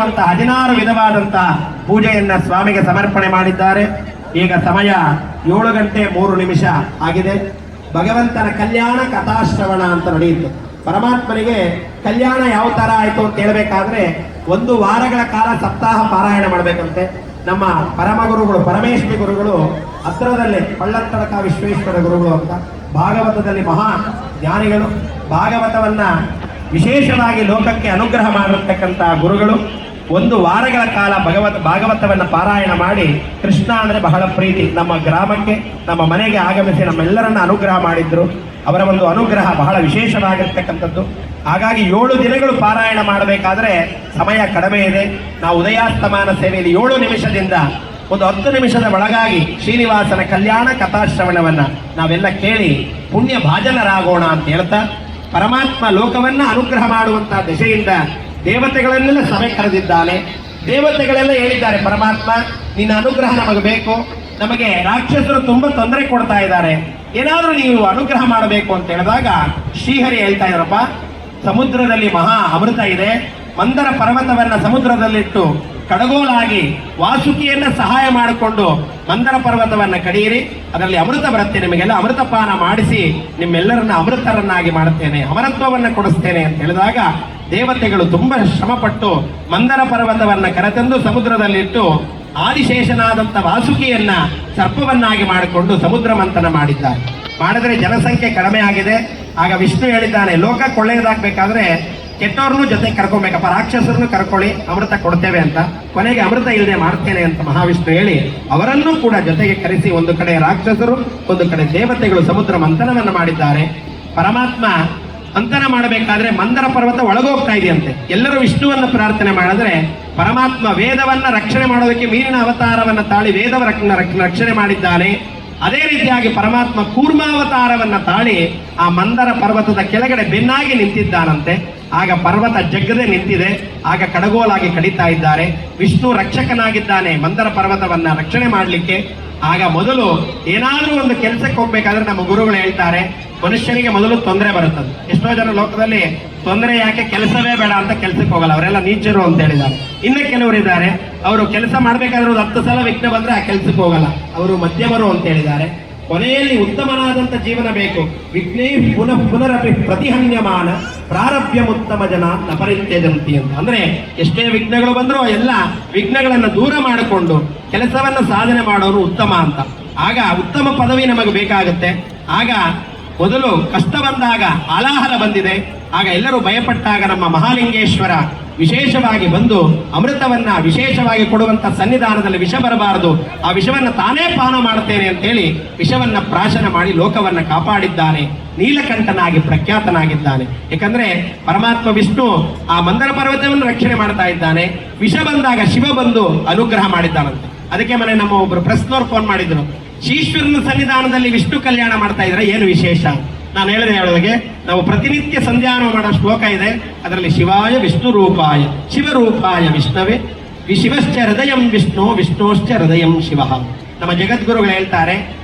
ಹೇಳುವಂತ ಹದಿನಾರು ವಿಧವಾದಂತಹ ಪೂಜೆಯನ್ನ ಸ್ವಾಮಿಗೆ ಸಮರ್ಪಣೆ ಮಾಡಿದ್ದಾರೆ. ಈಗ ಸಮಯ ಏಳು ಗಂಟೆ ಮೂರು ನಿಮಿಷ ಆಗಿದೆ. ಭಗವಂತನ ಕಲ್ಯಾಣ ಕಥಾಶ್ರವಣ ಅಂತ ನಡೆಯಿತು ಪರಮಾತ್ಮನಿಗೆ ಕಲ್ಯಾಣ ಯಾವ ತರ ಆಯ್ತು ಅಂತ ಹೇಳ್ಬೇಕಾದ್ರೆ ಒಂದು ವಾರಗಳ ಕಾಲ ಸಪ್ತಾಹ ಪಾರಾಯಣ ಮಾಡಬೇಕಂತೆ. ನಮ್ಮ ಪರಮ ಗುರುಗಳು ಪರಮೇಶ್ವರಿ ಗುರುಗಳು, ಹತ್ರದಲ್ಲೇ ಪಳ್ಳತ್ತಡಕ ವಿಶ್ವೇಶ್ವರ ಗುರುಗಳು ಅಂತ ಭಾಗವತದಲ್ಲಿ ಮಹಾ ಜ್ಞಾನಿಗಳು. ಭಾಗವತವನ್ನ ವಿಶೇಷವಾಗಿ ಲೋಕಕ್ಕೆ ಅನುಗ್ರಹ ಮಾಡಿರ್ತಕ್ಕಂಥ ಗುರುಗಳು. ಒಂದು ವಾರಗಳ ಕಾಲ ಭಗವತ್ ಭಾಗವತವನ್ನು ಪಾರಾಯಣ ಮಾಡಿ ಕೃಷ್ಣ ಅಂದ್ರೆ ಬಹಳ ಪ್ರೀತಿ. ನಮ್ಮ ಗ್ರಾಮಕ್ಕೆ, ನಮ್ಮ ಮನೆಗೆ ಆಗಮಿಸಿ ನಮ್ಮೆಲ್ಲರನ್ನ ಅನುಗ್ರಹ ಮಾಡಿದ್ರು. ಅವರ ಒಂದು ಅನುಗ್ರಹ ಬಹಳ ವಿಶೇಷವಾಗಿರ್ತಕ್ಕಂಥದ್ದು. ಹಾಗಾಗಿ ಏಳು ದಿನಗಳು ಪಾರಾಯಣ ಮಾಡಬೇಕಾದ್ರೆ ಸಮಯ ಕಡಿಮೆ ಇದೆ. ನಾವು ಉದಯಾಸ್ತಮಾನ ಸೇವೆಯಲ್ಲಿ ಏಳು ನಿಮಿಷದಿಂದ ಒಂದು ಹತ್ತು ನಿಮಿಷದ ಒಳಗಾಗಿ ಶ್ರೀನಿವಾಸನ ಕಲ್ಯಾಣ ಕಥಾಶ್ರವಣವನ್ನ ನಾವೆಲ್ಲ ಕೇಳಿ ಪುಣ್ಯ ಭಾಜನರಾಗೋಣ ಅಂತ ಹೇಳ್ತಾ, ಪರಮಾತ್ಮ ಲೋಕವನ್ನ ಅನುಗ್ರಹ ಮಾಡುವಂತಹ ದಿಶೆಯಿಂದ ದೇವತೆಗಳನ್ನೆಲ್ಲ ಸಭೆ ಕರೆದಿದ್ದಾನೆ. ದೇವತೆಗಳೆಲ್ಲ ಹೇಳಿದ್ದಾರೆ, ಪರಮಾತ್ಮ, ನಿನ್ನ ಅನುಗ್ರಹ ನಮಗೆ ಬೇಕು. ನಮಗೆ ರಾಕ್ಷಸರು ತುಂಬಾ ತೊಂದರೆ ಕೊಡ್ತಾ ಇದ್ದಾರೆ. ಏನಾದರೂ ನೀವು ಅನುಗ್ರಹ ಮಾಡಬೇಕು ಅಂತ ಹೇಳಿದಾಗ ಶ್ರೀಹರಿ ಹೇಳ್ತಾ ಇದ್ದಾರಪ್ಪ ಸಮುದ್ರದಲ್ಲಿ ಮಹಾ ಅಮೃತ ಇದೆ. ಮಂದರ ಪರ್ವತವನ್ನ ಸಮುದ್ರದಲ್ಲಿಟ್ಟು ಕಡಗೋಲಾಗಿ ವಾಸುಕಿಯನ್ನ ಸಹಾಯ ಮಾಡಿಕೊಂಡು ಮಂದರ ಪರ್ವತವನ್ನ ಕಡಿಯಿರಿ. ಅದರಲ್ಲಿ ಅಮೃತ ಬರುತ್ತೆ. ನಿಮಗೆಲ್ಲ ಅಮೃತಪಾನ ಮಾಡಿಸಿ ನಿಮ್ಮೆಲ್ಲರನ್ನ ಅಮೃತರನ್ನಾಗಿ ಮಾಡುತ್ತೇನೆ. ಅಮರತ್ವವನ್ನು ಕೊಡಿಸ್ತೇನೆ. ಅಂತ ಹೇಳಿದಾಗ ದೇವತೆಗಳು ತುಂಬಾ ಶ್ರಮಪಟ್ಟು ಮಂದರ ಪರ್ವತವನ್ನ ಕರೆತಂದು ಸಮುದ್ರದಲ್ಲಿಟ್ಟು ಆದಿಶೇಷನಾದಂಥ ವಾಸುಕಿಯನ್ನ ಸರ್ಪವನ್ನಾಗಿ ಮಾಡಿಕೊಂಡು ಸಮುದ್ರ ಮಂಥನ ಮಾಡಿದ್ದಾರೆ. ಮಾಡಿದ್ರೆ ಜನಸಂಖ್ಯೆ ಕಡಿಮೆ ಆಗಿದೆ. ಆಗ ವಿಷ್ಣು ಹೇಳಿದ್ದಾನೆ, ಲೋಕ ಕೊಳ್ಳೆಯದಾಗಬೇಕಾದ್ರೆ ಕೆಟ್ಟವ್ರನ್ನೂ ಜೊತೆ ಕರ್ಕೊಬೇಕಪ್ಪ, ರಾಕ್ಷಸರನ್ನು ಕರ್ಕೊಳ್ಳಿ, ಅಮೃತ ಕೊಡ್ತೇವೆ ಅಂತ. ಕೊನೆಗೆ ಅಮೃತ ಇಲ್ಲದೆ ಮಾಡ್ತೇನೆ ಅಂತ ಮಹಾವಿಷ್ಣು ಹೇಳಿ, ಅವರನ್ನೂ ಕೂಡ ಜೊತೆಗೆ ಕರೆಸಿ ಒಂದು ಕಡೆ ರಾಕ್ಷಸರು, ಒಂದು ಕಡೆ ದೇವತೆಗಳು ಸಮುದ್ರ ಮಂಥನವನ್ನು ಮಾಡಿದ್ದಾರೆ. ಪರಮಾತ್ಮ ಮಂಥನ ಮಾಡಬೇಕಾದ್ರೆ ಮಂದರ ಪರ್ವತ ಒಳಗೋಗ್ತಾ ಇದೆಯಂತೆ. ಎಲ್ಲರೂ ವಿಷ್ಣುವನ್ನು ಪ್ರಾರ್ಥನೆ ಮಾಡಿದ್ರೆ ಪರಮಾತ್ಮ ವೇದವನ್ನ ರಕ್ಷಣೆ ಮಾಡೋದಕ್ಕೆ ಮೀನಿನ ಅವತಾರವನ್ನ ತಾಳಿ ವೇದವ ರಕ್ಷ- ರಕ್ಷ- ರಕ್ಷಣೆ ಮಾಡಿದ್ದಾನೆ. ಅದೇ ರೀತಿಯಾಗಿ ಪರಮಾತ್ಮ ಕೂರ್ಮಾವತಾರವನ್ನ ತಾಳಿ ಆ ಮಂದರ ಪರ್ವತದ ಕೆಳಗಡೆ ಬೆನ್ನಾಗಿ ನಿಂತಿದ್ದಾನಂತೆ. ಆಗ ಪರ್ವತ ಜಗ್ಗದೆ ನಿಂತಿದೆ. ಆಗ ಕಡಗೋಲಾಗಿ ಕಡಿತಾ ಇದ್ದಾರೆ. ವಿಷ್ಣು ರಕ್ಷಕನಾಗಿದ್ದಾನೆ ಮಂದರ ಪರ್ವತವನ್ನ ರಕ್ಷಣೆ ಮಾಡಲಿಕ್ಕೆ. ಆಗ ಮೊದಲು ಏನಾದರೂ ಒಂದು ಕೆಲಸಕ್ಕೆ ಹೋಗ್ಬೇಕಾದ್ರೆ ನಮ್ಮ ಗುರುಗಳು ಹೇಳ್ತಾರೆ, ಮನುಷ್ಯನಿಗೆ ಮೊದಲು ತೊಂದರೆ ಬರುತ್ತದೆ. ಎಷ್ಟೋ ಜನ ಲೋಕದಲ್ಲಿ ತೊಂದರೆ ಯಾಕೆ ಕೆಲಸವೇ ಬೇಡ ಅಂತ ಕೆಲಸಕ್ಕೆ ಹೋಗಲ್ಲ, ಅವರೆಲ್ಲ ನೀಚರು ಅಂತ ಹೇಳಿದ್ದಾರೆ. ಇನ್ನು ಕೆಲವರು ಇದ್ದಾರೆ, ಅವರು ಕೆಲಸ ಮಾಡಬೇಕಾದ್ರೆ ಒಂದು ಹತ್ತು ಸಲ ವಿಘ್ನ ಬಂದ್ರೆ ಆ ಕೆಲಸಕ್ಕೆ ಹೋಗಲ್ಲ. ಅವರು ಮಧ್ಯಮರು ಅಂತ ಹೇಳಿದ್ದಾರೆ. ಕೊನೆಯಲ್ಲಿ ಉತ್ತಮನಾದಂಥ ಜೀವನ ಬೇಕು. ವಿಘ್ನೇ ಪುನಃ ಪುನರಪಿ ಪ್ರತಿಹನ್ಯಮಾನ ಪ್ರಾರಭ್ಯ ಉತ್ತಮ ಜನ ನಪರಿತ್ಯಜಂತಿ ಅಂತ. ಅಂದ್ರೆ ಎಷ್ಟೇ ವಿಘ್ನಗಳು ಬಂದರೂ ಎಲ್ಲ ವಿಘ್ನಗಳನ್ನು ದೂರ ಮಾಡಿಕೊಂಡು ಕೆಲಸವನ್ನು ಸಾಧನೆ ಮಾಡೋರು ಉತ್ತಮ ಅಂತ. ಆಗ ಉತ್ತಮ ಪದವಿ ನಮಗೆ ಬೇಕಾಗುತ್ತೆ. ಆಗ ಮೊದಲು ಕಷ್ಟ ಬಂದಾಗ ಆಲಾಹಲ ಬಂದಿದೆ. ಆಗ ಎಲ್ಲರೂ ಭಯಪಟ್ಟಾಗ ನಮ್ಮ ಮಹಾಲಿಂಗೇಶ್ವರ ವಿಶೇಷವಾಗಿ ಬಂದು ಅಮೃತವನ್ನ ವಿಶೇಷವಾಗಿ ಕೊಡುವಂತ ಸನ್ನಿಧಾನದಲ್ಲಿ ವಿಷ ಬರಬಾರದು. ಆ ವಿಷವನ್ನ ತಾನೇ ಪಾನ ಮಾಡುತ್ತೇನೆ ಅಂತೇಳಿ ವಿಷವನ್ನ ಪ್ರಾಶನ ಮಾಡಿ ಲೋಕವನ್ನ ಕಾಪಾಡಿದ್ದಾನೆ. ನೀಲಕಂಠನಾಗಿ ಪ್ರಖ್ಯಾತನಾಗಿದ್ದಾನೆ. ಯಾಕಂದ್ರೆ ಪರಮಾತ್ಮ ವಿಷ್ಣು ಆ ಮಂದರ ಪರ್ವತವನ್ನು ರಕ್ಷಣೆ ಮಾಡ್ತಾ ಇದ್ದಾನೆ. ವಿಷ ಬಂದಾಗ ಶಿವ ಬಂದು ಅನುಗ್ರಹ ಮಾಡಿದ್ದಾನಂತೆ. ಅದಕ್ಕೆ ಮನೆ ನಮ್ಮ ಒಬ್ರು ಪ್ರಶ್ನವ್ರು ಫೋನ್ ಮಾಡಿದ್ರು. ಈಶ್ವರನ ಸನ್ನಿಧಾನದಲ್ಲಿ ವಿಷ್ಣು ಕಲ್ಯಾಣ ಮಾಡ್ತಾ ಇದ್ರೆ ಏನು ವಿಶೇಷ? ನಾನು ಹೇಳಿದೆ ಹೇಳೋದಕ್ಕೆ, ನಾವು ಪ್ರತಿನಿತ್ಯ ಸಂಧ್ಯಾನ ಮಾಡೋ ಶ್ಲೋಕ ಇದೆ. ಅದರಲ್ಲಿ ಶಿವಾಯ ವಿಷ್ಣು ರೂಪಾಯ. ಶಿವರೂಪಾಯ ವಿಷ್ಣವೇ. ಶಿವಶ್ಚ ಹೃದಯಂ ವಿಷ್ಣು, ವಿಷ್ಣುಶ್ಚ ಹೃದಯಂ ಶಿವ. ನಮ್ಮ ಜಗದ್ಗುರುಗಳು ಹೇಳ್ತಾರೆ,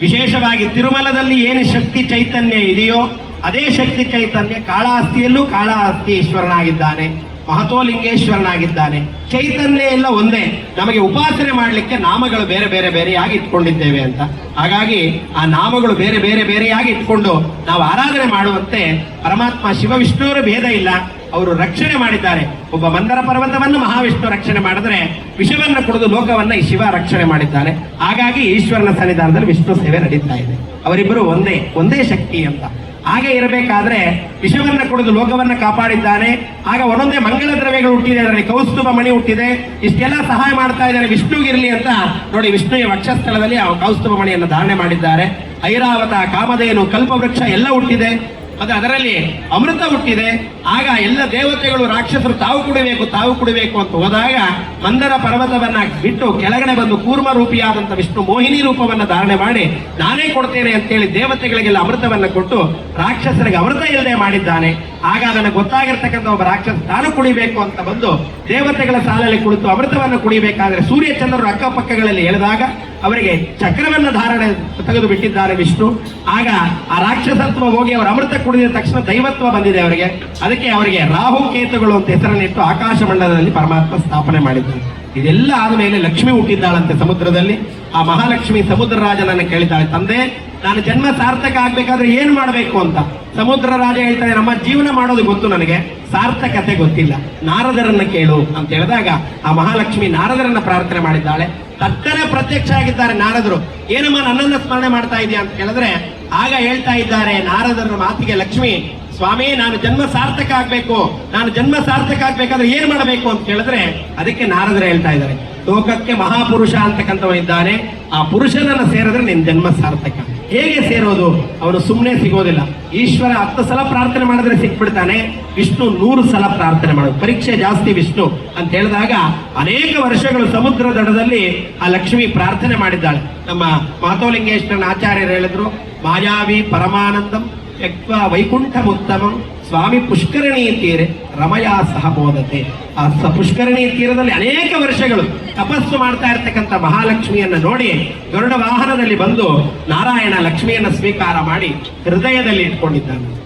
ವಿಶೇಷವಾಗಿ ತಿರುಮಲದಲ್ಲಿ ಏನು ಶಕ್ತಿ ಚೈತನ್ಯ ಇದೆಯೋ, ಅದೇ ಶಕ್ತಿ ಚೈತನ್ಯ ಕಾಳಾಸ್ತಿಯಲ್ಲೂ ಕಾಳಾಸ್ತಿ ಈಶ್ವರನಾಗಿದ್ದಾನೆ. ಮಹತೋಲಿಂಗೇಶ್ವರನಾಗಿದ್ದಾನೆ ಚೈತನ್ಯ ಎಲ್ಲ ಒಂದೇ. ನಮಗೆ ಉಪಾಸನೆ ಮಾಡಲಿಕ್ಕೆ ನಾಮಗಳು ಬೇರೆ ಬೇರೆ ಬೇರೆಯಾಗಿ ಇಟ್ಕೊಂಡಿದ್ದೇವೆ ಅಂತ. ಹಾಗಾಗಿ ಆ ನಾಮಗಳು ಬೇರೆ ಬೇರೆ ಬೇರೆಯಾಗಿ ಇಟ್ಕೊಂಡು ನಾವು ಆರಾಧನೆ ಮಾಡುವಂತೆ ಪರಮಾತ್ಮ ಶಿವ ವಿಷ್ಣುವರ ಭೇದ ಇಲ್ಲ. ಅವರು ರಕ್ಷಣೆ ಮಾಡಿದ್ದಾರೆ. ಒಬ್ಬ ಮಂದರ ಪರ್ವತವನ್ನು ಮಹಾವಿಷ್ಣು ರಕ್ಷಣೆ ಮಾಡಿದ್ರೆ ವಿಷವನ್ನು ಕುಡಿದು ಲೋಕವನ್ನ ಈ ಶಿವ ರಕ್ಷಣೆ ಮಾಡಿದ್ದಾನೆ. ಹಾಗಾಗಿ ಈಶ್ವರನ ಸನ್ನಿಧಾನದಲ್ಲಿ ವಿಷ್ಣು ಸೇವೆ ನಡೀತಾ ಇದೆ. ಅವರಿಬ್ಬರು ಒಂದೇ ಒಂದೇ ಶಕ್ತಿ ಅಂತ. ಹಾಗೆ ಇರಬೇಕಾದ್ರೆ ವಿಷವನ್ನ ಕುಡಿದು ಲೋಕವನ್ನ ಕಾಪಾಡಿದ್ದಾನೆ. ಆಗ ಒಂದೊಂದೇ ಮಂಗಳ ದ್ರವ್ಯಗಳು ಹುಟ್ಟಿದೆ, ಅದರಲ್ಲಿ ಕೌಸ್ತುಭ ಮಣಿ ಹುಟ್ಟಿದೆ. ಇಷ್ಟೆಲ್ಲ ಸಹಾಯ ಮಾಡ್ತಾ ಇದ್ದಾರೆ ವಿಷ್ಣುಗಿರ್ಲಿ ಅಂತ ನೋಡಿ ವಿಷ್ಣುವಿನ ವಕ್ಷಸ್ಥಳದಲ್ಲಿ ಆ ಕೌಸ್ತುಭ ಮಣಿಯನ್ನು ಧಾರಣೆ ಮಾಡಿದ್ದಾರೆ. ಐರಾವತ, ಕಾಮಧೇನು, ಕಲ್ಪವೃಕ್ಷ ಎಲ್ಲ ಹುಟ್ಟಿದೆ. ಅದು ಅದರಲ್ಲಿ ಅಮೃತ ಹುಟ್ಟಿದೆ. ಆಗ ಎಲ್ಲ ದೇವತೆಗಳು ರಾಕ್ಷಸರು ತಾವು ಕುಡಿಬೇಕು ತಾವು ಕುಡಿಬೇಕು ಅಂತ ಹೋದಾಗ ಮಂದರ ಪರ್ವತವನ್ನ ಬಿಟ್ಟು ಕೆಳಗಡೆ ಬಂದು ಕೂರ್ಮ ರೂಪಿಯಾದಂತ ವಿಷ್ಣು ಮೋಹಿನಿ ರೂಪವನ್ನ ಧಾರಣೆ ಮಾಡಿ, ನಾನೇ ಕೊಡ್ತೇನೆ ಅಂತೇಳಿ ದೇವತೆಗಳಿಗೆಲ್ಲ ಅಮೃತವನ್ನು ಕೊಟ್ಟು ರಾಕ್ಷಸರಿಗೆ ಅಮೃತ ಇಲ್ಲದೆ ಮಾಡಿದ್ದಾನೆ. ಆಗ ಅದನ್ನು ಗೊತ್ತಾಗಿರ್ತಕ್ಕಂಥ ಒಬ್ಬ ರಾಕ್ಷಸ, ತಾನು ಕುಡಿಬೇಕು ಅಂತ ಬಂದು ದೇವತೆಗಳ ಸಾಲಲ್ಲಿ ಕುಳಿತು ಅಮೃತವನ್ನು ಕುಡಿಬೇಕಾದ್ರೆ ಸೂರ್ಯ ಚಂದ್ರರು ಅಕ್ಕಪಕ್ಕಗಳಲ್ಲಿ ಎಳೆದಾಗ ಅವರಿಗೆ ಚಕ್ರವನ್ನ ಧಾರಣೆ ತೆಗೆದು ಬಿಟ್ಟಿದ್ದಾರೆ ವಿಷ್ಣು. ಆಗ ಆ ರಾಕ್ಷಸತ್ವ ಹೋಗಿ ಅವರು ಅಮೃತ ಕುಡಿದ ತಕ್ಷಣ ದೈವತ್ವ ಬಂದಿದೆ ಅವರಿಗೆ. ಅದಕ್ಕೆ ಅವರಿಗೆ ರಾಹುಕೇತುಗಳು ಅಂತ ಹೆಸರನ್ನಿಟ್ಟು ಆಕಾಶ ಮಂಡಲದಲ್ಲಿ ಪರಮಾತ್ಮ ಸ್ಥಾಪನೆ ಮಾಡಿದ್ದಾನೆ ಇದೆಲ್ಲ ಆದಮೇಲೆ ಲಕ್ಷ್ಮಿ ಹುಟ್ಟಿದ್ದಾಳಂತೆ ಸಮುದ್ರದಲ್ಲಿ. ಆ ಮಹಾಲಕ್ಷ್ಮಿ ಸಮುದ್ರ ರಾಜನನ್ನು ಕೇಳಿದ್ದಾಳೆ, ತಂದೆ, ನಾನು ಜನ್ಮ ಸಾರ್ಥಕ ಆಗ್ಬೇಕಾದ್ರೆ ಏನು ಮಾಡಬೇಕು ಅಂತ? ಸಮುದ್ರ ರಾಜ ಹೇಳ್ತಾನೆ ನಮ್ಮ ಜೀವನ ಮಾಡೋದು ಗೊತ್ತು ನನಗೆ. ಸಾರ್ಥಕತೆ ಗೊತ್ತಿಲ್ಲ. ನಾರದರನ್ನ ಕೇಳು. ಅಂತ ಹೇಳಿದಾಗ ಆ ಮಹಾಲಕ್ಷ್ಮಿ ನಾರದರನ್ನ ಪ್ರಾರ್ಥನೆ ಮಾಡಿದ್ದಾಳೆ. ತಟ್ಟನೆ ಪ್ರತ್ಯಕ್ಷ ಆಗಿದ್ದಾರೆ ನಾರದರು. ಏನಮ್ಮ ನನ್ನನ್ನ ಸ್ಮರಣೆ ಮಾಡ್ತಾ ಇದೆಯಾ? ಅಂತ ಕೇಳಿದ್ರೆ, ಆಗ ಹೇಳ್ತಾ ಇದ್ದಾರೆ ನಾರದರ ಮಾತಿಗೆ, ಲಕ್ಷ್ಮಿ ಸ್ವಾಮಿ, ನಾನು ಜನ್ಮ ಸಾರ್ಥಕ ಆಗ್ಬೇಕು. ನಾನು ಜನ್ಮ ಸಾರ್ಥಕ ಆಗ್ಬೇಕಾದ್ರೆ ಏನ್ ಮಾಡಬೇಕು ಅಂತ ಕೇಳಿದ್ರೆ ಅದಕ್ಕೆ ನಾರದರು ಹೇಳ್ತಾ ಇದ್ದಾರೆ. ಲೋಕಕ್ಕೆ ಮಹಾಪುರುಷ ಅಂತಕ್ಕಂಥವ ಇದ್ದಾನೆ. ಆ ಪುರುಷನನ್ನ ಸೇರಿದ್ರೆ ನಿನ್ ಜನ್ಮ ಸಾರ್ಥಕ. ಹೇಗೆ ಸೇರೋದು? ಅವನು ಸುಮ್ಮನೆ ಸಿಗೋದಿಲ್ಲ. ಈಶ್ವರ ಹತ್ತು ಸಲ ಪ್ರಾರ್ಥನೆ ಮಾಡಿದ್ರೆ ಸಿಕ್ಬಿಡ್ತಾನೆ. ವಿಷ್ಣು ನೂರು ಸಲ ಪ್ರಾರ್ಥನೆ ಮಾಡೋದು ಪರೀಕ್ಷೆ ಜಾಸ್ತಿ ವಿಷ್ಣು ಅಂತ ಹೇಳಿದಾಗ ಅನೇಕ ವರ್ಷಗಳು ಸಮುದ್ರ ದಡದಲ್ಲಿ ಆ ಲಕ್ಷ್ಮಿ ಪ್ರಾರ್ಥನೆ ಮಾಡಿದ್ದಾಳೆ. ನಮ್ಮ ಮಾತೋಲಿಂಗೇಶ್ವರನ ಆಚಾರ್ಯರು ಹೇಳಿದ್ರು, ಮಾಯಾವಿ ಪರಮಾನಂದಂ ಯಕ್ವ ವೈಕುಂಠ ಉತ್ತಮ ಸ್ವಾಮಿ ಪುಷ್ಕರಣಿ ತೀರೆ ರಮಯಾ ಸಹ ಬೋಧತೆ. ಆ ಸ ಪುಷ್ಕರಣಿ ತೀರದಲ್ಲಿ ಅನೇಕ ವರ್ಷಗಳು ತಪಸ್ಸು ಮಾಡ್ತಾ ಇರ್ತಕ್ಕಂಥ ಮಹಾಲಕ್ಷ್ಮಿಯನ್ನ ನೋಡಿ ಗರುಡ ವಾಹನದಲ್ಲಿ ಬಂದು ನಾರಾಯಣ ಲಕ್ಷ್ಮಿಯನ್ನ ಸ್ವೀಕಾರ ಮಾಡಿ ಹೃದಯದಲ್ಲಿ ಇಟ್ಕೊಂಡಿದ್ದಾನೆ.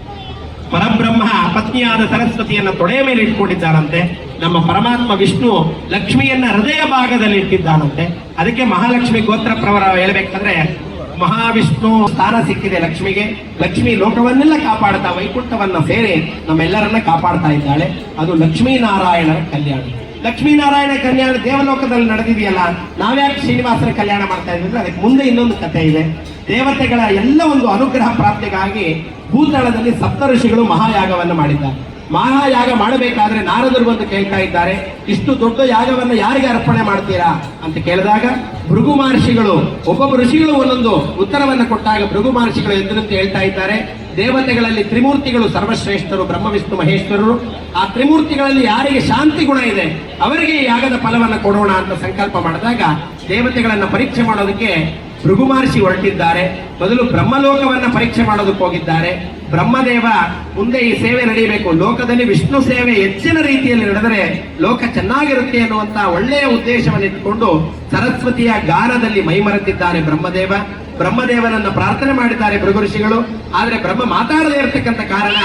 ಪರಬ್ರಹ್ಮ ಪತ್ನಿಯಾದ ಸರಸ್ವತಿಯನ್ನ ತೊಡೆಯ ಮೇಲೆ ಇಟ್ಕೊಂಡಿದ್ದಾನಂತೆ ನಮ್ಮ ಪರಮಾತ್ಮ ವಿಷ್ಣು ಲಕ್ಷ್ಮಿಯನ್ನ ಹೃದಯ ಭಾಗದಲ್ಲಿ ಇಟ್ಟಿದ್ದಾನಂತೆ. ಅದಕ್ಕೆ ಮಹಾಲಕ್ಷ್ಮಿ ಗೋತ್ರ ಪ್ರವರ ಹೇಳ್ಬೇಕಂದ್ರೆ ಮಹಾವಿಷ್ಣು ಸ್ಥಾನ ಸಿಕ್ಕಿದೆ ಲಕ್ಷ್ಮಿಗೆ. ಲಕ್ಷ್ಮಿ ಲೋಕವನ್ನೆಲ್ಲ ಕಾಪಾಡ್ತಾ, ವೈಕುಂಠವನ್ನ ಸೇರಿ ನಮ್ಮೆಲ್ಲರನ್ನ ಕಾಪಾಡ್ತಾ ಇದ್ದಾಳೆ. ಅದು ಲಕ್ಷ್ಮೀನಾರಾಯಣರ ಕಲ್ಯಾಣ. ಲಕ್ಷ್ಮೀನಾರಾಯಣ ಕಲ್ಯಾಣ ದೇವಲೋಕದಲ್ಲಿ ನಡೆದಿದೆಯಲ್ಲ, ನಾವ್ಯಾಕೆ ಶ್ರೀನಿವಾಸರ ಕಲ್ಯಾಣ ಮಾಡ್ತಾ ಇದ್ವಿ ಅಂದ್ರೆ ಅದಕ್ಕೆ ಮುಂದೆ ಇನ್ನೊಂದು ಕಥೆ ಇದೆ. ದೇವತೆಗಳ ಎಲ್ಲ ಒಂದು ಅನುಗ್ರಹ ಪ್ರಾಪ್ತಿಗಾಗಿ ಭೂತಳದಲ್ಲಿ ಸಪ್ತ ಋಷಿಗಳು ಮಹಾಯಾಗವನ್ನು ಮಾಡಿದ್ದಾರೆ. ಮಹಾಯಾಗ ಮಾಡಬೇಕಾದ್ರೆ ನಾರದರು ಬಂದು ಕೇಳ್ತಾ ಇದ್ದಾರೆ. ಇಷ್ಟು ದೊಡ್ಡ ಯಾಗವನ್ನ ಯಾರಿಗೆ ಅರ್ಪಣೆ ಮಾಡ್ತೀರಾ ಅಂತ ಕೇಳಿದಾಗ ಭೃಗು ಮಹರ್ಷಿಗಳು, ಒಬ್ಬೊಬ್ಬ ಋಷಿಗಳು ಒಂದೊಂದು ಉತ್ತರವನ್ನು ಕೊಟ್ಟಾಗ ಭೃಗು ಮಹರ್ಷಿಗಳು ಎದುರಂತ ಹೇಳ್ತಾ ಇದ್ದಾರೆ. ದೇವತೆಗಳಲ್ಲಿ ತ್ರಿಮೂರ್ತಿಗಳು ಸರ್ವಶ್ರೇಷ್ಠರು, ಬ್ರಹ್ಮ, ವಿಷ್ಣು, ಮಹೇಶ್ವರರು. ಆ ತ್ರಿಮೂರ್ತಿಗಳಲ್ಲಿ ಯಾರಿಗೆ ಶಾಂತಿ ಗುಣ ಇದೆ, ಅವರಿಗೆ ಯಾಗದ ಫಲವನ್ನು ಕೊಡೋಣ ಅಂತ ಸಂಕಲ್ಪ ಮಾಡಿದಾಗ ದೇವತೆಗಳನ್ನು ಪರೀಕ್ಷೆ ಮಾಡೋದಕ್ಕೆ ಭೃಗು ಮಹರ್ಷಿ ಹೊರಟಿದ್ದಾರೆ. ಬದಲು ಬ್ರಹ್ಮಲೋಕವನ್ನ ಪರೀಕ್ಷೆ ಮಾಡೋದಕ್ಕೆ ಹೋಗಿದ್ದಾರೆ. ಬ್ರಹ್ಮದೇವ ಮುಂದೆ ಈ ಸೇವೆ ನಡೆಯಬೇಕು. ಲೋಕದಲ್ಲಿ ವಿಷ್ಣು ಸೇವೆ ಹೆಚ್ಚಿನ ರೀತಿಯಲ್ಲಿ ನಡೆದರೆ ಲೋಕ ಚೆನ್ನಾಗಿರುತ್ತೆ ಅನ್ನುವಂತ ಒಳ್ಳೆಯ ಉದ್ದೇಶವನ್ನು ಇಟ್ಟುಕೊಂಡು ಸರಸ್ವತಿಯ ಗಾನದಲ್ಲಿ ಮೈಮರೆತಿದ್ದಾರೆ ಬ್ರಹ್ಮದೇವ. ಬ್ರಹ್ಮದೇವನನ್ನ ಪ್ರಾರ್ಥನೆ ಮಾಡಿದ್ದಾರೆ ಭೃಗು ಋಷಿಗಳು. ಆದ್ರೆ ಬ್ರಹ್ಮ ಮಾತಾಡದೇ ಇರತಕ್ಕಂತ ಕಾರಣ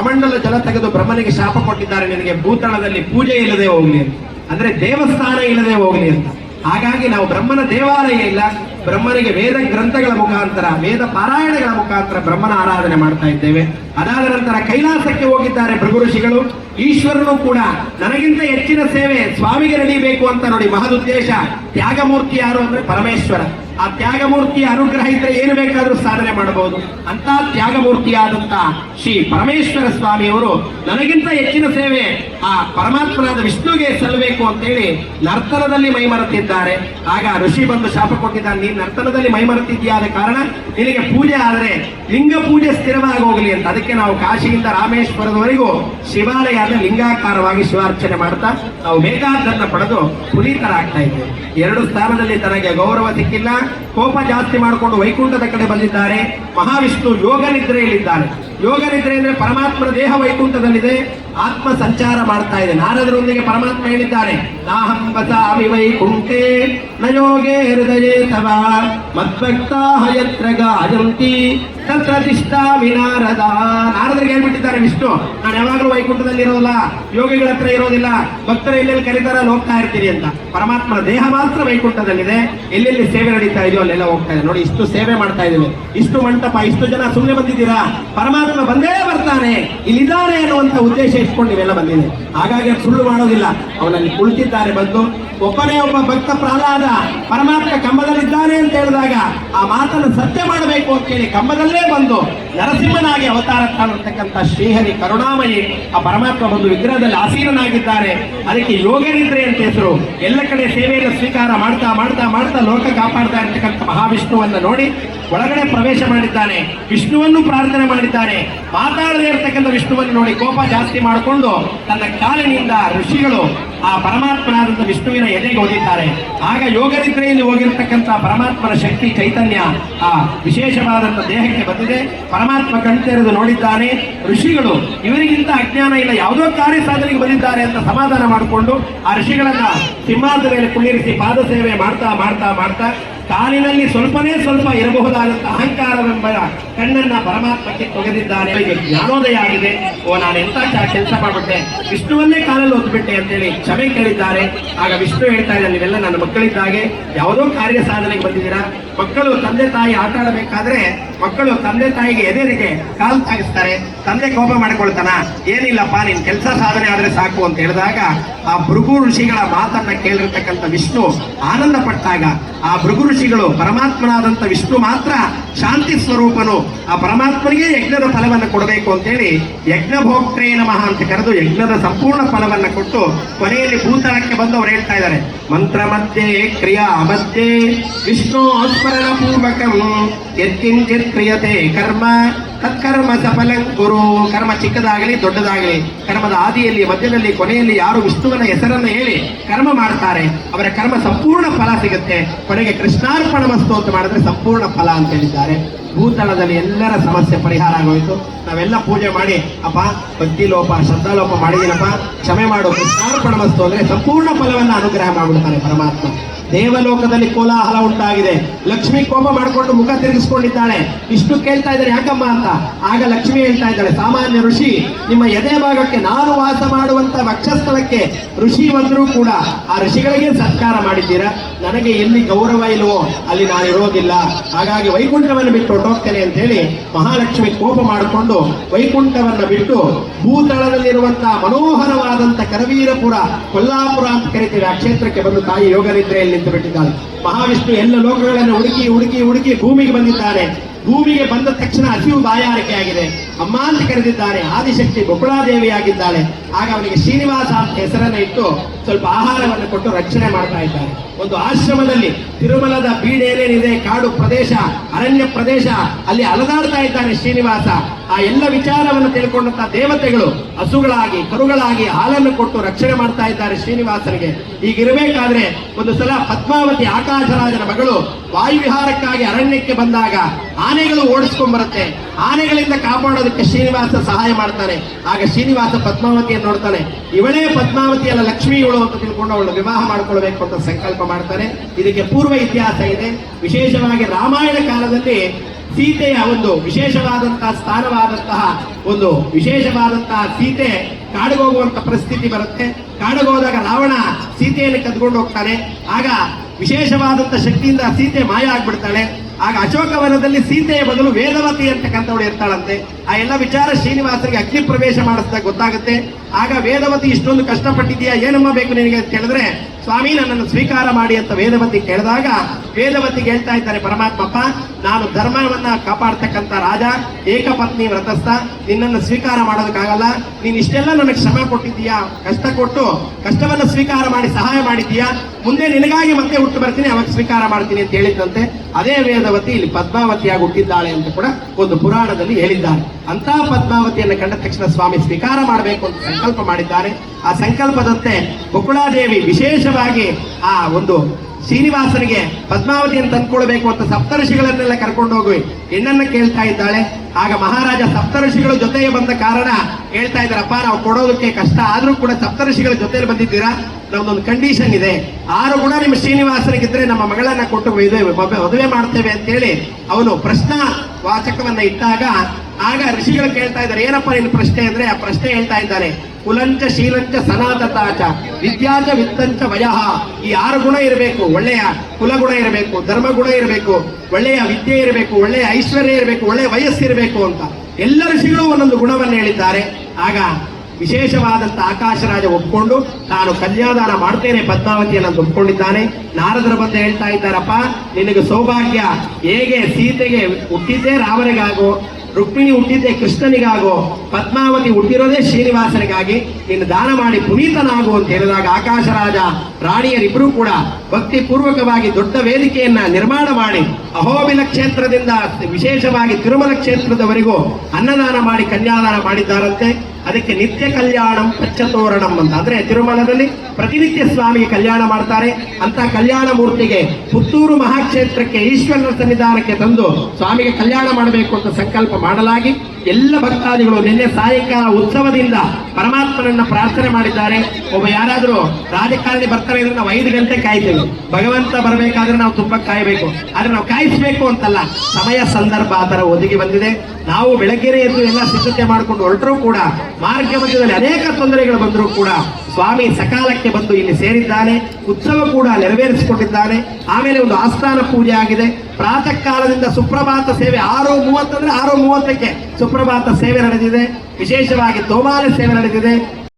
ಕಮಂಡಲ ಜಲ ತೆಗೆದು ಬ್ರಹ್ಮನಿಗೆ ಶಾಪ ಕೊಟ್ಟಿದ್ದಾರೆ. ನಿನಗೆ ಭೂತಳದಲ್ಲಿ ಪೂಜೆ ಇಲ್ಲದೆ ಹೋಗ್ಲಿ ಅಂತ. ಅಂದ್ರೆ ದೇವಸ್ಥಾನ ಇಲ್ಲದೆ ಹೋಗ್ಲಿ ಅಂತ. ಹಾಗಾಗಿ ನಾವು ಬ್ರಹ್ಮನ ದೇವಾಲಯ ಇಲ್ಲ. ಬ್ರಹ್ಮನಿಗೆ ವೇದ ಗ್ರಂಥಗಳ ಮುಖಾಂತರ, ವೇದ ಪಾರಾಯಣಗಳ ಮುಖಾಂತರ ಬ್ರಹ್ಮನ ಆರಾಧನೆ ಮಾಡ್ತಾ ಇದ್ದೇವೆ. ಅದಾದ ನಂತರ ಕೈಲಾಸಕ್ಕೆ ಹೋಗಿದ್ದಾರೆ ಭೃಗು ಋಷಿಗಳು. ಈಶ್ವರನು ಕೂಡ ನನಗಿಂತ ಹೆಚ್ಚಿನ ಸೇವೆ ಸ್ವಾಮಿಗೆ ನಡೀಬೇಕು ಅಂತ ನೋಡಿ ಮಹದುದ್ದೇಶ ತ್ಯಾಗಮೂರ್ತಿ ಯಾರು ಅಂದ್ರೆ ಪರಮೇಶ್ವರ. ಆ ತ್ಯಾಗಮೂರ್ತಿಯ ಅನುಗ್ರಹ ಇದ್ರೆ ಏನು ಬೇಕಾದರೂ ಸಾಧನೆ ಮಾಡಬಹುದು. ಅಂತ ತ್ಯಾಗಮೂರ್ತಿಯಾದಂತ ಶ್ರೀ ಪರಮೇಶ್ವರ ಸ್ವಾಮಿಯವರು ನನಗಿಂತ ಹೆಚ್ಚಿನ ಸೇವೆ ಆ ಪರಮಾತ್ಮನಾದ ವಿಷ್ಣುಗೆ ಸಲ್ಲಬೇಕು ಅಂತೇಳಿ ನರ್ತನದಲ್ಲಿ ಮೈಮರೆತಿದ್ದಾರೆ. ಆಗ ಋಷಿ ಬಂದು ಶಾಪ ಕೊಟ್ಟಿದ್ದಾನೆ ನರ್ತನದಲ್ಲಿ ಮೈಮರೆತಿದ್ಯಾದ ಕಾರಣ ನಿನಗೆ ಪೂಜೆ ಆದರೆ ಲಿಂಗ ಪೂಜೆ ಸ್ಥಿರವಾಗಿ ಹೋಗಲಿ ಅಂತ. ಅದಕ್ಕೆ ನಾವು ಕಾಶಿಯಿಂದ ರಾಮೇಶ್ವರದವರೆಗೂ ಶಿವಾಲಯದ ಲಿಂಗಾಕಾರವಾಗಿ ಶಿವಾರ್ಚನೆ ಮಾಡ್ತಾ ನಾವು ಮೇಘಾದನ್ನ ಪಡೆದು ಪುನೀತರಾಗ್ತಾ ಇದ್ದೇವೆ. ಎರಡು ಸ್ಥಾನದಲ್ಲಿ ತನಗೆ ಗೌರವ ಸಿಕ್ಕಿಲ್ಲ. ಕೋಪ ಜಾಸ್ತಿ ಮಾಡಿಕೊಂಡು ವೈಕುಂಠದ ಕಡೆ ಬಂದಿದ್ದಾರೆ. ಮಹಾವಿಷ್ಣು ಯೋಗ ನಿದ್ರೆಯಲ್ಲಿದ್ದಾನೆ. ಯೋಗ ನಿದ್ರೆ ಅಂದ್ರೆ ಪರಮಾತ್ಮನ ದೇಹ ವೈಕುಂಠದಲ್ಲಿದೆ ಆತ್ಮ ಸಂಚಾರ ಮಾಡ್ತಾ ಇದೆ. ನಾರದರೊಂದಿಗೆ ಪರಮಾತ್ಮ ಹೇಳಿದ್ದಾರೆ ನಾಹಂ ಬಸಾಮಿ ವೈಕುಂಠೆ, ನ ಯೋಗೇ ಹೃದಯ ತವ, ಮದ್ಭಕ್ತಾ ಯತ್ರ ಗಾಯಂತಿ, ತತ್ರ ತಿಷ್ಠಾಮಿ ನಾರದ ನಾರದರಿಗೆ ಹೇಳ್ಬಿಟ್ಟಿದ್ದಾರೆ ವಿಷ್ಣು, ನಾನು ಯಾವಾಗಲೂ ವೈಕುಂಠದಲ್ಲಿ ಇರೋದಿಲ್ಲ ಯೋಗಿಗಳ ಹತ್ರ ಇರೋದಿಲ್ಲ, ಭಕ್ತರ ಎಲ್ಲೆಲ್ಲಿ ಕರೀತಾರ ಹೋಗ್ತಾ ಇರ್ತೀರಿ ಅಂತ. ಪರಮಾತ್ಮನ ದೇಹ ಮಾತ್ರ ವೈಕುಂಠದಲ್ಲಿದೆ, ಎಲ್ಲೆಲ್ಲಿ ಸೇವೆ ನಡೀತಾ ಇದೆಯೋ ಅಲ್ಲೆಲ್ಲ ಹೋಗ್ತಾ ಇದೆ. ನೋಡಿ, ಇಷ್ಟು ಸೇವೆ ಮಾಡ್ತಾ ಇದ್ದೇವೆ. ಇಷ್ಟು ಮಂಟಪ, ಇಷ್ಟು ಜನ ಸುಮ್ಮನೆ ಬಂದಿದ್ದೀರಾ? ಪರಮಾತ್ಮ ಬಂದೇ ಬರ್ತಾನೆ. ಇಲ್ಲಿದ್ದಾನೆ ಅನ್ನುವಂತ ಉದ್ದೇಶ ಇಟ್ಕೊಂಡು ಇವೆಲ್ಲ ಬಂದಿದೆ. ಹಾಗಾಗಿ ಸುಳ್ಳು ಮಾಡೋದಿಲ್ಲ. ಅವನಲ್ಲಿ ಕುಳಿತಿದ್ದಾರೆ ಬಂದು. ಒಬ್ಬನೇ ಒಬ್ಬ ಭಕ್ತ ಪ್ರಹ್ಲಾದ ಪರಮಾತ್ಮ ಕಂಬದಲ್ಲಿದ್ದಾನೆ ಅಂತ ಹೇಳಿದಾಗ ಆ ಮಾತನ್ನು ಸತ್ಯ ಮಾಡಬೇಕು ಅಂತೇಳಿ ಕಂಬದಲ್ಲೇ ಬಂದು ನರಸಿಂಹನಾಗಿ ಅವತಾರ ತಾಳಿರ್ತಕ್ಕಂಥ ಶ್ರೀಹರಿ ಕರುಣಾಮಯಿ, ಆ ಪರಮಾತ್ಮ ಬಂದು ವಿಗ್ರಹದಲ್ಲಿ ಆಸೀನನಾಗಿದ್ದಾರೆ. ಅದಕ್ಕೆ ಯೋಗನಿದ್ರೆ ಅಂತ ಹೆಸರು. ಎಲ್ಲ ಕಡೆ ಸೇವೆಯನ್ನು ಸ್ವೀಕಾರ ಮಾಡ್ತಾ ಮಾಡ್ತಾ ಮಾಡ್ತಾ ಲೋಕ ಕಾಪಾಡ್ತಾ ಇರ್ತಕ್ಕಂಥ ಮಹಾವಿಷ್ಣುವನ್ನ ನೋಡಿ ಒಳಗಡೆ ಪ್ರವೇಶ ಮಾಡಿದ್ದಾನೆ. ವಿಷ್ಣುವನ್ನು ಪ್ರಾರ್ಥನೆ ಮಾಡಿದ್ದಾನೆ. ಮಾತಾಡದೇ ಇರತಕ್ಕಂಥ ವಿಷ್ಣುವನ್ನು ನೋಡಿ ಕೋಪ ಜಾಸ್ತಿ ಮಾಡಿಕೊಂಡು ತನ್ನ ಕಾಲಿನಿಂದ ಋಷಿಗಳು ಆ ಪರಮಾತ್ಮನಾದಂಥ ವಿಷ್ಣುವಿನ ಎದೆಗೆ ಓದಿದ್ದಾರೆ. ಆಗ ಯೋಗ ನಿದ್ರೆಯಲ್ಲಿ ಹೋಗಿರ್ತಕ್ಕಂಥ ಪರಮಾತ್ಮನ ಶಕ್ತಿ ಚೈತನ್ಯ, ಆ ವಿಶೇಷವಾದಂಥ ದೇಹಕ್ಕೆ ಬಂದಿದೆ. ಪರಮಾತ್ಮ ಕಣ್ತೆರೆದು ನೋಡಿದ್ದಾನೆ. ಋಷಿಗಳು ಇವರಿಗಿಂತ ಅಜ್ಞಾನ ಇಲ್ಲ, ಯಾವುದೋ ಕಾರ್ಯ ಸಾಧನೆಗೆ ಬಂದಿದ್ದಾರೆ ಅಂತ ಸಮಾಧಾನ ಮಾಡಿಕೊಂಡು ಆ ಋಷಿಗಳನ್ನ ಸಿಂಹಾಸನ ಮೇಲೆ ಕುಳ್ಳಿರಿಸಿ ಪಾದ ಸೇವೆ ಮಾಡ್ತಾ ಮಾಡ್ತಾ ಮಾಡ್ತಾ ಕಾಲಿನಲ್ಲಿ ಸ್ವಲ್ಪನೇ ಸ್ವಲ್ಪ ಇರಬಹುದಾದಂತ ಅಹಂಕಾರವೆಂಬ ಕಣ್ಣನ್ನ ಪರಮಾತ್ಮಕ್ಕೆ ತೊಗೆದಿದ್ದಾನೆ. ಜ್ಞಾನೋದಯ ಆಗಿದೆ. ಓ, ನಾನು ಎಂತ ಕೆಲಸ ಮಾಡ್ಬಿಟ್ಟೆ? ವಿಷ್ಣುವನ್ನೇ ಕಾಲಲ್ಲಿ ಒದ್ಬಿಟ್ಟೆ ಅಂತೇಳಿ ಕ್ಷಮೆ ಕೇಳಿದ್ದಾರೆ. ಆಗ ವಿಷ್ಣು ಹೇಳ್ತಾ ಇದ್ದಾರೆ ನೀವೆಲ್ಲ ನನ್ನ ಮಕ್ಕಳಿದ್ದಾಗೆ ಯಾವುದೋ ಕಾರ್ಯ ಸಾಧನೆಗೆ ಬಂದಿದ್ದೀರಾ? ಮಕ್ಕಳು ತಂದೆ ತಾಯಿ ಆಟ ಆಡಬೇಕಾದ್ರೆ ಮಕ್ಕಳು ತಂದೆ ತಾಯಿಗೆ ಎದೆರಿಗೆ ಕಾಲು ತಾಗಿಸ್ತಾರೆ ತಂದೆ ಕೋಪ ಮಾಡಿಕೊಳ್ತಾನ? ಏನಿಲ್ಲಪ್ಪ, ನಿನ್ ಕೆಲಸ ಸಾಧನೆ ಆದ್ರೆ ಸಾಕು ಅಂತ ಹೇಳಿದಾಗ ಆ ಭೃಗು ಋಷಿಗಳ ಮಾತನ್ನ ಕೇಳಿರ್ತಕ್ಕಂಥ ವಿಷ್ಣು ಆನಂದ ಪಟ್ಟಾಗ ಆ ಭೃಗು ಋಷಿಗಳು ಪರಮಾತ್ಮನಾದಂಥ ವಿಷ್ಣು ಮಾತ್ರ ಶಾಂತಿ ಸ್ವರೂಪನು. ಆ ಪರಮಾತ್ಮನಿಗೆ ಯಜ್ಞದ ಫಲವನ್ನು ಕೊಡಬೇಕು ಅಂತೇಳಿ ಯಜ್ಞ ಭೋಕ್ತ್ರೇ ನಮಃ ಅಂತ ಕರೆದು ಯಜ್ಞದ ಸಂಪೂರ್ಣ ಫಲವನ್ನ ಕೊಟ್ಟು ಕೊನೆಯಲ್ಲಿ ಭೂತಳಕ್ಕೆ ಬಂದು ಅವ್ರು ಹೇಳ್ತಾ ಇದ್ದಾರೆ. ಮಂತ್ರ ಮಧ್ಯೆ ಕ್ರಿಯಾ ಮಧ್ಯೆ ವಿಷ್ಣು ಸ್ಮರಣ ಪೂರ್ವಕಂ ಯತ್ಕಿಂಚಿತ್ ಕ್ರಿಯತೆ ಕರ್ಮ. ತತ್ಕರ್ಮ ಸಫಲಂ ಗುರು. ಕರ್ಮ ಚಿಕ್ಕದಾಗಲಿ, ದೊಡ್ಡದಾಗಲಿ. ಕರ್ಮದ ಆದಿಯಲ್ಲಿ, ಮಧ್ಯದಲ್ಲಿ, ಕೊನೆಯಲ್ಲಿ ಯಾರು ವಿಷ್ಣುವನ ಹೆಸರನ್ನ ಹೇಳಿ ಕರ್ಮ ಮಾಡ್ತಾರೆ, ಅವರ ಕರ್ಮ ಸಂಪೂರ್ಣ ಫಲ ಸಿಗುತ್ತೆ. ಕೊನೆಗೆ ಕೃಷ್ಣಾರ್ಪಣ ಮಸ್ತು ಅಂತ ಮಾಡಿದ್ರೆ ಸಂಪೂರ್ಣ ಫಲ ಅಂತ ಹೇಳಿದ್ದಾರೆ. ಭೂತಳದಲ್ಲಿ ಎಲ್ಲರ ಸಮಸ್ಯೆ ಪರಿಹಾರ ಆಗೋಯ್ತು. ನಾವೆಲ್ಲ ಪೂಜೆ ಮಾಡಿ, ಅಪ್ಪ ಭಕ್ತಿ ಲೋಪ ಶ್ರದ್ಧಾಲೋಪ ಮಾಡಿದೀನಪ್ಪ ಕ್ಷಮೆ ಮಾಡು ಕೃಷ್ಣಾರ್ಪಣ ಮಸ್ತು ಅಂದ್ರೆ ಸಂಪೂರ್ಣ ಫಲವನ್ನ ಅನುಗ್ರಹ ಮಾಡ್ಬಿಡ್ತಾನೆ ಪರಮಾತ್ಮ. ದೇವಲೋಕದಲ್ಲಿ ಕೋಲಾಹಲ ಉಂಟಾಗಿದೆ. ಲಕ್ಷ್ಮಿ ಕೋಪ ಮಾಡಿಕೊಂಡು ಮುಖ ತಿರುಗಿಸ್ಕೊಂಡಿದ್ದಾಳೆ. ಇಷ್ಟು ಕೇಳ್ತಾ ಇದ್ದಾರೆ ಯಾಕಮ್ಮ ಅಂತ? ಆಗ ಲಕ್ಷ್ಮಿ ಹೇಳ್ತಾ ಇದ್ದಾಳೆ, ಸಾಮಾನ್ಯ ಋಷಿ, ನಿಮ್ಮ ಎದೆ ಭಾಗಕ್ಕೆ ನಾನು ವಾಸ ಮಾಡುವಂತ ವಕ್ಷಸ್ಥಳಕ್ಕೆ ಋಷಿ ಬಂದರೂ ಕೂಡ ಆ ಋಷಿಗಳಿಗೆ ಸತ್ಕಾರ ಮಾಡಿದ್ದೀರಾ? ನನಗೆ ಎಲ್ಲಿ ಗೌರವ ಇಲ್ಲವೋ ಅಲ್ಲಿ ನಾನು ಇರೋದಿಲ್ಲ ಹಾಗಾಗಿ ವೈಕುಂಠವನ್ನು ಬಿಟ್ಟು ಹೊರಟೋಗ್ತೇನೆ ಅಂತ ಹೇಳಿ ಮಹಾಲಕ್ಷ್ಮಿ ಕೋಪ ಮಾಡಿಕೊಂಡು ವೈಕುಂಠವನ್ನು ಬಿಟ್ಟು ಭೂತಳದಲ್ಲಿರುವಂತಹ ಮನೋಹರವಾದಂತ ಕರವೀರಪುರ, ಕೊಲ್ಲಾಪುರ ಅಂತ ಕರಿತೀವಿ. ಆ ಕ್ಷೇತ್ರಕ್ಕೆ ಬಂದು ತಾಯಿ ಯೋಗನಿದ್ರೆಯಲ್ಲಿ ನಿಂತು ಬಿಟ್ಟಿದ್ದಾರೆ ಮಹಾವಿಷ್ಣು ಎಲ್ಲ ಲೋಕಗಳನ್ನು ಹುಡುಕಿ ಹುಡುಕಿ ಹುಡುಕಿ ಭೂಮಿಗೆ ಬಂದಿದ್ದಾರೆ. ಭೂಮಿಗೆ ಬಂದ ತಕ್ಷಣ ಹಸಿವು ಬಾಯಾರಿಕೆ ಆಗಿದೆ ಅಮ್ಮ ಅಂತ ಕರೆದಿದ್ದಾರೆ. ಆದಿಶಕ್ತಿ ಬಕುಳಾದೇವಿ ಆಗಿದ್ದಾಳೆ ಆಗ ಅವನಿಗೆ ಶ್ರೀನಿವಾಸ ಅಂತ ಹೆಸರನ್ನ ಇಟ್ಟು ಸ್ವಲ್ಪ ಆಹಾರವನ್ನು ಕೊಟ್ಟು ರಕ್ಷಣೆ ಮಾಡ್ತಾ ಇದ್ದಾರೆ. ಒಂದು ಆಶ್ರಮದಲ್ಲಿ ತಿರುಮಲದ ಬೀಡೇನೇನಿದೆ ಕಾಡು ಪ್ರದೇಶ, ಅರಣ್ಯ ಪ್ರದೇಶ, ಅಲ್ಲಿ ಅಲದಾಡ್ತಾ ಇದ್ದಾನೆ ಶ್ರೀನಿವಾಸ. ಆ ಎಲ್ಲ ವಿಚಾರವನ್ನು ತಿಳ್ಕೊಂಡಂತ ದೇವತೆಗಳು ಹಸುಗಳಾಗಿ, ಕರುಗಳಾಗಿ ಹಾಲನ್ನು ಕೊಟ್ಟು ರಕ್ಷಣೆ ಮಾಡ್ತಾ ಇದ್ದಾರೆ ಶ್ರೀನಿವಾಸನಿಗೆ. ಈಗಿರಬೇಕಾದ್ರೆ ಒಂದು ಸಲ ಪದ್ಮಾವತಿ ಆಕಾಶರಾಜನ ಮಗಳು ವಾಯುವಿಹಾರಕ್ಕಾಗಿ ಅರಣ್ಯಕ್ಕೆ ಬಂದಾಗ ಆನೆಗಳು ಓಡಿಸ್ಕೊಂಡ್ ಬರುತ್ತೆ ಆನೆಗಳಿಂದ ಕಾಪಾಡೋದಕ್ಕೆ ಶ್ರೀನಿವಾಸ ಸಹಾಯ ಮಾಡ್ತಾರೆ. ಆಗ ಶ್ರೀನಿವಾಸ ಪದ್ಮಾವತಿಯನ್ನು ನೋಡ್ತಾನೆ. ಇವಳೇ ಪದ್ಮಾವತಿ ಅಲ್ಲ ಲಕ್ಷ್ಮಿ ಇವಳು ಅಂತ ತಿಳ್ಕೊಂಡು ಅವಳು ವಿವಾಹ ಮಾಡ್ಕೊಳ್ಬೇಕು ಅಂತ ಸಂಕಲ್ಪ ಮಾಡ್ತಾನೆ. ಇದಕ್ಕೆ ಪೂರ್ವ ಇತಿಹಾಸ ಇದೆ. ವಿಶೇಷವಾಗಿ ರಾಮಾಯಣ ಕಾಲದಲ್ಲಿ ಸೀತೆಯ ಒಂದು ವಿಶೇಷವಾದಂತಹ ಸ್ಥಾನವಾದಂತಹ ಒಂದು ವಿಶೇಷವಾದಂತಹ ಸೀತೆ ಕಾಡಿಗೆ ಪರಿಸ್ಥಿತಿ ಬರುತ್ತೆ. ಕಾಡಿಗೆ ರಾವಣ ಸೀತೆಯನ್ನು ಕದ್ಕೊಂಡು ಹೋಗ್ತಾನೆ. ಆಗ ವಿಶೇಷವಾದಂತ ಶಕ್ತಿಯಿಂದ ಸೀತೆ ಮಾಯ ಆಗ್ಬಿಡ್ತಾಳೆ. ಆಗ ಅಶೋಕವನದಲ್ಲಿ ಸೀತೆಯ ಬದಲು ವೇದವತಿ ಅಂತಕ್ಕಂಥವಳು ಇರ್ತಾಳಂತೆ. ಆ ಎಲ್ಲ ವಿಚಾರ ಶ್ರೀನಿವಾಸರಿಗೆ ಅಗ್ನಿ ಪ್ರವೇಶ ಮಾಡಿಸಿದಾಗ ಗೊತ್ತಾಗುತ್ತೆ. ಆಗ ವೇದವತಿ ಇಷ್ಟೊಂದು ಕಷ್ಟಪಟ್ಟಿದ್ಯಾ ಏನಮ್ಮ ಬೇಕು ನಿನಗೆ ಅಂತ ಕೇಳಿದ್ರೆ, ಸ್ವಾಮಿ, ನನ್ನನ್ನು ಸ್ವೀಕಾರ ಮಾಡಿ ಅಂತ ವೇದವತಿ ಕೇಳಿದಾಗ ವೇದವತಿಗೆ ಹೇಳ್ತಾ ಇದ್ದಾರೆ, ಪರಮಾತ್ಮಪ್ಪ, ನಾನು ಧರ್ಮವನ್ನ ಕಾಪಾಡ್ತಕ್ಕಂಥ ರಾಜ, ಏಕಪತ್ನಿ ವ್ರತಸ್ಥ, ನಿನ್ನನ್ನು ಸ್ವೀಕಾರ ಮಾಡೋದಕ್ಕಾಗಲ್ಲ, ನೀನು ಇಷ್ಟೆಲ್ಲ ನನಗೆ ಶ್ರಮ ಕೊಟ್ಟಿದ್ದೀಯಾ? ಕಷ್ಟ ಕೊಟ್ಟು ಕಷ್ಟವನ್ನ ಸ್ವೀಕಾರ ಮಾಡಿ ಸಹಾಯ ಮಾಡಿದ್ದೀಯಾ? ಮುಂದೆ ನಿನಗಾಗಿ ಮತ್ತೆ ಹುಟ್ಟು ಬರ್ತೀನಿ, ಅವಾಗ ಸ್ವೀಕಾರ ಮಾಡ್ತೀನಿ ಅಂತ ಹೇಳಿದ್ದಂತೆ ಅದೇ ವೇದವತಿ ಇಲ್ಲಿ ಪದ್ಮಾವತಿಯಾಗಿ ಹುಟ್ಟಿದ್ದಾಳೆ ಅಂತ ಕೂಡ ಒಂದು ಪುರಾಣದಲ್ಲಿ ಹೇಳಿದ್ದಾರೆ. ಅಂತ ಪದ್ಮಾವತಿಯನ್ನು ಕಂಡ ತಕ್ಷಣ ಸ್ವಾಮಿ ಸ್ವೀಕಾರ ಮಾಡಬೇಕು ಅಂತ ಸಂಕಲ್ಪ ಮಾಡಿದ್ದಾರೆ. ಆ ಸಂಕಲ್ಪದಂತೆ ಬಕುಳಾದೇವಿ ವಿಶೇಷವಾಗಿ ಆ ಒಂದು ಶ್ರೀನಿವಾಸನಿಗೆ ಪದ್ಮಾವತಿಯನ್ನು ತಂದ್ಕೊಳ್ಬೇಕು ಅಂತ ಸಪ್ತರ್ಷಿಗಳನ್ನೆಲ್ಲ ಕರ್ಕೊಂಡು ಹೋಗಿ ಹೆಣ್ಣನ್ನ ಕೇಳ್ತಾ ಇದ್ದಾಳೆ. ಆಗ ಮಹಾರಾಜ ಸಪ್ತಋಷಿಗಳು ಜೊತೆಗೆ ಬಂದ ಕಾರಣ ಹೇಳ್ತಾ ಇದ್ದಾರಪ್ಪ ನಾವು ಕೊಡೋದಕ್ಕೆ ಕಷ್ಟ, ಆದ್ರೂ ಕೂಡ ಸಪ್ತರ್ಷಿಗಳ ಜೊತೆಲಿ ಬಂದಿದ್ದೀರಾ? ನಮ್ದೊಂದು ಕಂಡೀಷನ್ ಇದೆ. ಆರು ಗುಣ ನಿಮ್ಮ ಶ್ರೀನಿವಾಸನಿಗಿದ್ರೆ ನಮ್ಮ ಮಗಳನ್ನ ಕೊಟ್ಟು ಮದುವೆ ಮದುವೆ ಮಾಡ್ತೇವೆ ಅಂತೇಳಿ ಅವನು ಪ್ರಶ್ನಾ ವಾಚಕವನ್ನ ಇಟ್ಟಾಗ ಆಗ ಋಷಿಗಳು ಕೇಳ್ತಾ ಇದ್ದಾರೆ, ಏನಪ್ಪ ನಿನ್ನ ಪ್ರಶ್ನೆ ಅಂದ್ರೆ, ಆ ಪ್ರಶ್ನೆ ಹೇಳ್ತಾ ಇದ್ದಾನೆ, ಕುಲಂಚ, ಶೀಲಂಚ ಸನಾತತಾಚ ವಿದ್ಯಾಚ ವಿತ್ತಂಚ ವಯಃ, ಈ ಆರು ಗುಣ ಇರಬೇಕು, ಒಳ್ಳೆಯ ಕುಲಗುಣ ಇರಬೇಕು, ಧರ್ಮ ಗುಣ ಇರಬೇಕು, ಒಳ್ಳೆಯ ವಿದ್ಯೆ ಇರಬೇಕು, ಒಳ್ಳೆಯ ಐಶ್ವರ್ಯ ಇರಬೇಕು, ಒಳ್ಳೆಯ ವಯಸ್ಸಿರಬೇಕು ಅಂತ. ಎಲ್ಲ ಋಷಿಗಳು ಒಂದೊಂದು ಗುಣವನ್ನು ಹೇಳಿದ್ದಾರೆ. ಆಗ ವಿಶೇಷವಾದಂತ ಆಕಾಶರಾಜ ಒಪ್ಕೊಂಡು ತಾನು ಕನ್ಯಾದಾನ ಮಾಡ್ತೇನೆ, ಪದ್ಮಾವತಿಯನ್ನು ಒಪ್ಕೊಂಡಿದ್ದಾನೆ. ನಾರದರ ಬಂದು ಹೇಳ್ತಾ ಇದ್ದಾರಪ್ಪ, ನಿನಗೆ ಸೌಭಾಗ್ಯ, ಹೇಗೆ ಸೀತೆಗೆ ಹುಟ್ಟಿದ್ದೇ ರಾಮನಿಗಾಗೋ ರುಕ್ಮಿಣಿ ಹುಟ್ಟಿದ್ದೆ ಕೃಷ್ಣನಿಗಾಗೋ, ಪದ್ಮಾವತಿ ಹುಟ್ಟಿರೋದೇ ಶ್ರೀನಿವಾಸನಿಗಾಗಿ, ನಿನ್ನ ದಾನ ಮಾಡಿ ಪುನೀತನಾಗು ಅಂತ ಹೇಳಿದಾಗ ಆಕಾಶರಾಜ ರಾಣಿಯರಿಬ್ಬರೂ ಕೂಡ ಭಕ್ತಿ ಪೂರ್ವಕವಾಗಿ ದೊಡ್ಡ ವೇದಿಕೆಯನ್ನ ನಿರ್ಮಾಣ ಮಾಡಿ, ಅಹೋಬಿಲ ಕ್ಷೇತ್ರದಿಂದ ವಿಶೇಷವಾಗಿ ತಿರುಮಲ ಕ್ಷೇತ್ರದವರೆಗೂ ಅನ್ನದಾನ ಮಾಡಿ, ಕನ್ಯಾದಾನ ಮಾಡಿದ್ದಾರಂತೆ. ಅದಕ್ಕೆ ನಿತ್ಯ ಕಲ್ಯಾಣಂ ಪಚ್ಚತೋರಣಂ ಅಂತ. ಅಂದ್ರೆ ತಿರುಮಲದಲ್ಲಿ ಪ್ರತಿನಿತ್ಯ ಸ್ವಾಮಿಗೆ ಕಲ್ಯಾಣ ಮಾಡ್ತಾರೆ. ಅಂತ ಕಲ್ಯಾಣ ಮೂರ್ತಿಗೆ ಪುತ್ತೂರು ಮಹಾಕ್ಷೇತ್ರಕ್ಕೆ ಈಶ್ವರನ ಸನ್ನಿಧಾನಕ್ಕೆ ತಂದು ಸ್ವಾಮಿಗೆ ಕಲ್ಯಾಣ ಮಾಡಬೇಕು ಅಂತ ಸಂಕಲ್ಪ ಮಾಡಲಾಗಿ ಎಲ್ಲ ಭಕ್ತಾದಿಗಳು ನಿನ್ನೆ ಸಾಯಂಕಾಲ ಉತ್ಸವದಿಂದ ಪರಮಾತ್ಮನನ್ನ ಪ್ರಾರ್ಥನೆ ಮಾಡಿದ್ದಾರೆ. ಒಬ್ಬ ಯಾರಾದರೂ ರಾಜಕಾರಣಿ ಬರ್ತಾರೆ ಅಂದ್ರೆ ನಾವು ಐದು ಗಂಟೆ ಕಾಯ್ತೇವೆ. ಭಗವಂತ ಬರಬೇಕಾದ್ರೆ ನಾವು ತುಂಬಾ ಕಾಯಬೇಕು. ಆದ್ರೆ ನಾವು ಕಾಯಿಸ್ಬೇಕು ಅಂತಲ್ಲ. ಸಮಯ ಸಂದರ್ಭ ಆ ತರ ಒದಗಿ ಬಂದಿದೆ. ನಾವು ಬೆಳಗ್ಗೆರೆ ಎದ್ದು ಎಲ್ಲ ಸಿದ್ಧತೆ ಮಾಡಿಕೊಂಡು ಹೊರಟರೂ ಕೂಡ ಮಾರ್ಗ ಮಧ್ಯದಲ್ಲಿ ಅನೇಕ ತೊಂದರೆಗಳು ಬಂದರೂ ಕೂಡ ಸ್ವಾಮಿ ಸಕಾಲಕ್ಕೆ ಬಂದು ಇಲ್ಲಿ ಸೇರಿದ್ದಾನೆ. ಉತ್ಸವ ಕೂಡ ನೆರವೇರಿಸಿಕೊಂಡಿದ್ದಾನೆ ಆಮೇಲೆ ಒಂದು ಆಸ್ಥಾನ ಪೂಜೆ ಆಗಿದೆ. ಪ್ರಾತಃ ಕಾಲದಿಂದ ಸುಪ್ರಭಾತ ಸೇವೆ ಆರು ಮೂವತ್ತಂದ್ರೆ ಆರು ಮೂವತ್ತಕ್ಕೆ ಸುಪ್ರಭಾತ ಸೇವೆ ನಡೆದಿದೆ. ವಿಶೇಷವಾಗಿ ತೋಮಾಲೆ ಸೇವೆ ನಡೆದಿದೆ.